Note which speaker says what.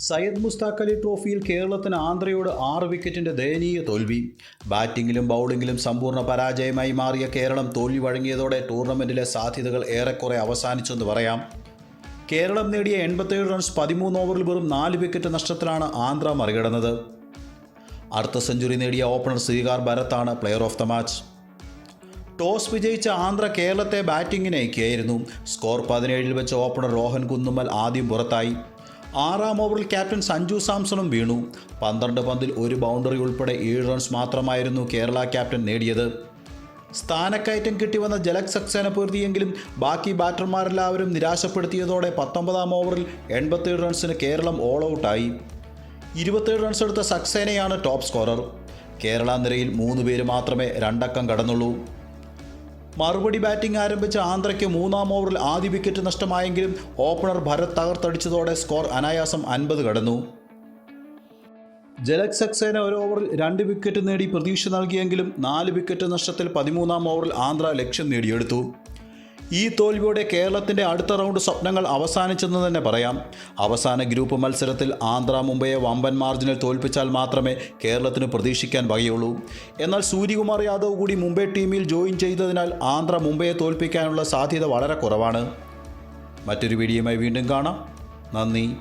Speaker 1: സയ്യദ് മുസ്താഖ് അലി ട്രോഫിയിൽ കേരളത്തിന് ആന്ധ്രയോട് ആറ് വിക്കറ്റിന്റെ ദയനീയ തോൽവി. ബാറ്റിംഗിലും ബൗളിംഗിലും സമ്പൂർണ പരാജയമായി മാറിയ കേരളം തോൽവി വഴങ്ങിയതോടെ ടൂർണമെന്റിലെ സാധ്യതകൾ ഏറെക്കുറെ അവസാനിച്ചെന്ന് പറയാം. കേരളം നേടിയ എൺപത്തേഴ് റൺസ് പതിമൂന്ന് ഓവറിൽ വെറും നാല് വിക്കറ്റ് നഷ്ടത്തിലാണ് ആന്ധ്ര മറികടന്നത്. അർദ്ധ സെഞ്ചുറി നേടിയ opener Srikar ഭരത്താണ് player of the match. Toss വിജയിച്ച ആന്ധ്ര കേരളത്തെ ബാറ്റിംഗിന് അയക്കുകയായിരുന്നു. സ്കോർ പതിനേഴിൽ വെച്ച് ഓപ്പണർ രോഹൻ കുന്നുമ്മൽ ആദ്യം പുറത്തായി. ആറാം ഓവറിൽ ക്യാപ്റ്റൻ സഞ്ജു സാംസണും വീണു. പന്ത്രണ്ട് പന്തിൽ ഒരു ബൗണ്ടറി ഉൾപ്പെടെ ഏഴ് റൺസ് മാത്രമായിരുന്നു കേരള ക്യാപ്റ്റൻ നേടിയത്. സ്ഥാനക്കയറ്റം കിട്ടിവന്ന ജലക് സക്സേന പൊരുതിയെങ്കിലും ബാക്കി ബാറ്റർമാരെല്ലാവരും നിരാശപ്പെടുത്തിയതോടെ പത്തൊമ്പതാം ഓവറിൽ എൺപത്തേഴ് റൺസിന് കേരളം ഓൾ ഔട്ടായി ഇരുപത്തേഴ് റൺസ് എടുത്ത സക്സേനയാണ് ടോപ്പ് സ്കോറർ. കേരള നിരയിൽ മൂന്ന് പേര് മാത്രമേ രണ്ടക്കം കടന്നുള്ളൂ. മറുപടി ബാറ്റിംഗ് ആരംഭിച്ച ആന്ധ്രയ്ക്ക് മൂന്നാം ഓവറിൽ ആദ്യ വിക്കറ്റ് നഷ്ടമായെങ്കിലും ഓപ്പണർ ഭരത് തകർത്തടിച്ചതോടെ സ്കോർ അനായാസം അൻപത് കടന്നു. ജലക് സക്സേന ഒരു ഓവറിൽ രണ്ട് വിക്കറ്റ് നേടി പ്രതീക്ഷ നൽകിയെങ്കിലും നാല് വിക്കറ്റ് നഷ്ടത്തിൽ പതിമൂന്നാം ഓവറിൽ ആന്ധ്ര ലക്ഷ്യം നേടിയെടുത്തു. ഈ തോൽവിയോടെ കേരളത്തിന്റെ അടുത്ത റൗണ്ട് സ്വപ്നങ്ങൾ അവസാനിച്ചെന്ന് തന്നെ പറയാം. അവസാന ഗ്രൂപ്പ് മത്സരത്തിൽ ആന്ധ്ര മുംബൈയെ വമ്പൻ മാർജിനിൽ തോൽപ്പിച്ചാൽ മാത്രമേ കേരളത്തിന് പ്രതീക്ഷിക്കാൻ വകയുള്ളൂ. എന്നാൽ സൂര്യകുമാർ യാദവ് കൂടി മുംബൈ ടീമിൽ ജോയിൻ ചെയ്തതിനാൽ ആന്ധ്ര മുംബൈയെ തോൽപ്പിക്കാനുള്ള സാധ്യത വളരെ കുറവാണ്. മറ്റൊരു വീഡിയോയുമായി വീണ്ടും കാണാം. നന്ദി.